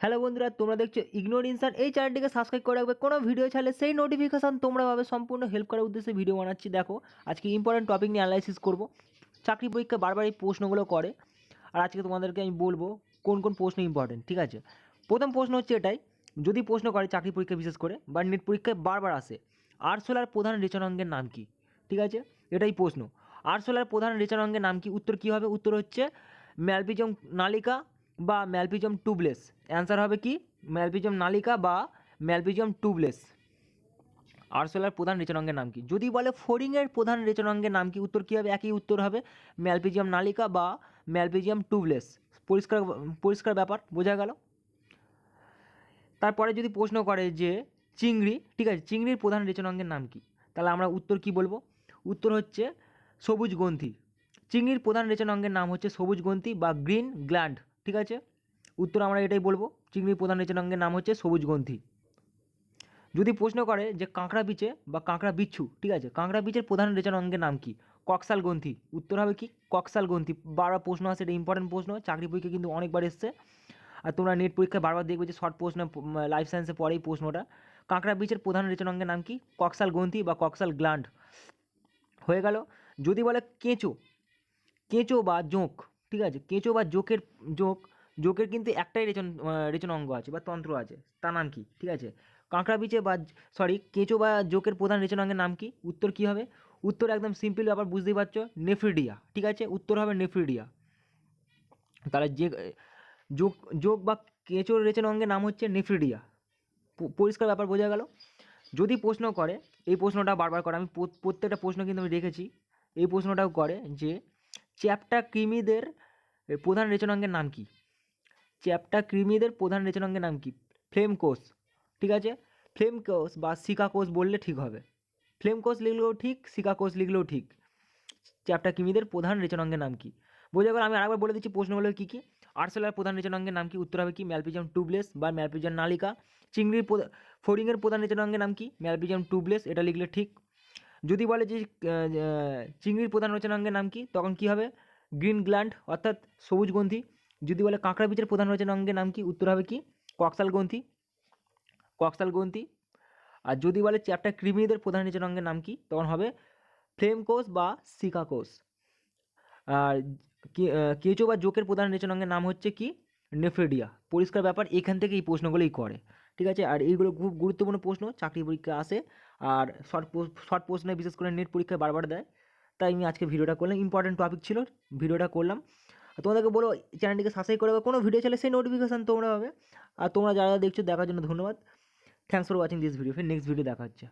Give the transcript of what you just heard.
Hello বন্ধুরা, তোমরা দেখছ ইগনোর ইনসান এই চ্যানেলটিকে সাবস্ক্রাইব করে রাখবে। কোনো ভিডিও ছাড়লে সেই নোটিফিকেশান তোমরা পাবে। সম্পূর্ণ হেল্প করার উদ্দেশ্যে ভিডিও বানাচ্ছি। দেখো, আজকে ইম্পর্টেন্ট টপিক নিয়ে অ্যানালাইসিস করব। চাকরি পরীক্ষা বারবার এই প্রশ্নগুলো করে। আর আজকে তোমাদেরকে আমি বলব কোন কোন প্রশ্ন ইম্পর্টেন্ট ঠিক আছে? প্রথম প্রশ্ন হচ্ছে এটাই, যদি প্রশ্ন করে চাকরি পরীক্ষা বিশেষ করে বা নেট পরীক্ষায় বারবার আসে, আরশোলার প্রধান রেচনাঙ্গের নাম কি? ঠিক আছে? এটাই প্রশ্ন। আরশোলার প্রধান রেচনাঙ্গের নাম কি? উত্তর কী হবে? উত্তর হচ্ছে ম্যালপিজম নালিকা বা ম্যালপিজম টুবলেস। অ্যান্সার হবে কি? ম্যালপিজম নালিকা বা ম্যালপিজম টুবলেস। আরশোলার প্রধান রেচনাঙ্গের নাম কি? যদি বলে ফোরিংয়ের প্রধান রেচনাঙ্গের নাম কি, উত্তর কী হবে? একই উত্তর হবে ম্যালপিজিয়াম নালিকা বা ম্যালপিজিয়াম টুবলেস। পরিষ্কার পরিষ্কার ব্যাপার, বোঝা গেল? তারপরে যদি প্রশ্ন করে যে চিংড়ি, ঠিক আছে, চিংড়ির প্রধান রেচনাঙ্গের নাম কি? তাহলে আমরা উত্তর কি বলব? উত্তর হচ্ছে সবুজ গ্রন্থি। চিংড়ির প্রধান রেচনাঙ্গের নাম হচ্ছে সবুজ গ্রন্থি বা গ্রিন গ্ল্যান্ড। ঠিক আছে? উত্তর আমরা এটাই বলব চিংড়ির প্রধান রেচনাঙ্গের নাম হচ্ছে সবুজ গ্রন্থি। যদি প্রশ্ন করে যে কাঁকড়া বিচে বা কাঁকড়া বিচ্ছু, ঠিক আছে, কাঁকড়া বিচের প্রধান রেচনাঙ্গের নাম কি? কক্সাল গ্রন্থি। উত্তর হবে কি? কক্সাল গ্রন্থি। বারবার প্রশ্ন আসে, এটা ইম্পর্টেন্ট প্রশ্ন, চাকরি পরীক্ষা কিন্তু অনেকবার এসছে। আর তোমরা নেট পরীক্ষায় বারবার দেখবে যে শর্ট প্রশ্ন লাইফ সায়েন্সে পড়েই প্রশ্নটা। কাঁকড়া বিচের প্রধান রেচনাঙ্গের নাম কি? কক্সাল গ্রন্থি বা কক্সাল গ্ল্যান্ড হয়ে গেল। যদি বলে কেঁচো কেঁচো বা জোঁক ঠিক আছে? কেঁচো বা জোকের, জোঁক, জোকের কিন্তু একটাই রেচন রেচন অঙ্গ আছে বা তন্ত্র আছে। তার নাম কি? ঠিক আছে? কাঁকড়া বিচে বা সরি কেঁচো বা জোকের প্রধান রেচন অঙ্গের নাম কি? উত্তর কি হবে? উত্তর একদম সিম্পল ব্যাপার, বুঝতেই পারছ? নেফ্রিডিয়া ঠিক আছে? উত্তর হবে নেফ্রিডিয়া তাহলে যে যোগ যোগ বা কেঁচোর রেচন অঙ্গের নাম হচ্ছে নেফ্রিডিয়া পরিষ্কার ব্যাপার বোঝা গেল? যদি প্রশ্ন করে, এই প্রশ্নটা বারবার করে, আমি প্রত্যেকটা প্রশ্ন কিন্তু আমি রেখেছি এই প্রশ্নটাও করে যে চ্যাপ্টা কৃমিদের প্রধান রেচনাঙ্গের নাম কি? চ্যাপ্টা কৃমিদের প্রধান রেচনাঙ্গের নাম কি? ফ্লেম কোষ ঠিক আছে? ফ্লেম কোষ বা শিকা কোষ বললে ঠিক হবে। ফ্লেম কোষ লিখলেও ঠিক শিকা কোষ লিখলেও ঠিক। চ্যাপ্টা কৃমিদের প্রধান রেচনাঙ্গের নাম কি? বোঝা গেল, আমি আরেকবার বলে দিচ্ছি প্রশ্ন প্রশ্নগুলো কী কী? আর্সেলার প্রধান রেচনাঙ্গের নাম কি? উত্তর হবে কি? ম্যালপিজাম টুবলেস বা ম্যালপিজাম নালিকা। চিংড়ির ফড়িংয়ের প্রধান রেচনাঙ্গের নাম কি? ম্যালপিজাম টুবলেস, এটা লিখলে ঠিক। যদি বলে যে চিংড়ির প্রধান রচনাঙ্গের নাম কি, তখন কি হবে? গ্রিন গ্ল্যান্ড, অর্থাৎ সবুজ গ্রন্থি। যদি বলে কাঁকড়া বীজের প্রধান রচনাঙ্গের নাম কি, উত্তর হবে কি? কক্সাল গ্রন্থি। কক্সাল গ্রন্থি। আর যদি বলে চ্যাপ্টার কৃমিদের প্রধান রচনাঙ্গের নাম কি, তখন হবে ফ্লেম কোষ বা সিকা কোষ। আর কেঁচো বা জোকের প্রধান রেচনাঙ্গের নাম হচ্ছে কি? নেফ্রেডিয়া পরিষ্কার ব্যাপার, এখান থেকে এই প্রশ্নগুলোই করে। ঠিক আছে? আর এইগুলো খুব গুরুত্বপূর্ণ প্রশ্ন, চাকরি পরীক্ষা আসে। আর শর্ট শর্ট প্রশ্নে বিশেষ করে নেট পরীক্ষায় বারবার দেয়। তাই আমি আজকে ভিডিওটা করলাম। ইম্পর্টেন্ট টপিক ছিল, ভিডিওটা করলাম। তোমাদেরকে বলো চ্যানেলটিকে সাবস্ক্রাইব করে কোনো ভিডিও চলে সেই নোটিফিকেশান তোমরা পাবে। আর তোমরা যারা দেখছ, দেখার জন্য ধন্যবাদ। Thanks for watching this video ফের নেক্সট ভিডিও দেখা হচ্ছে।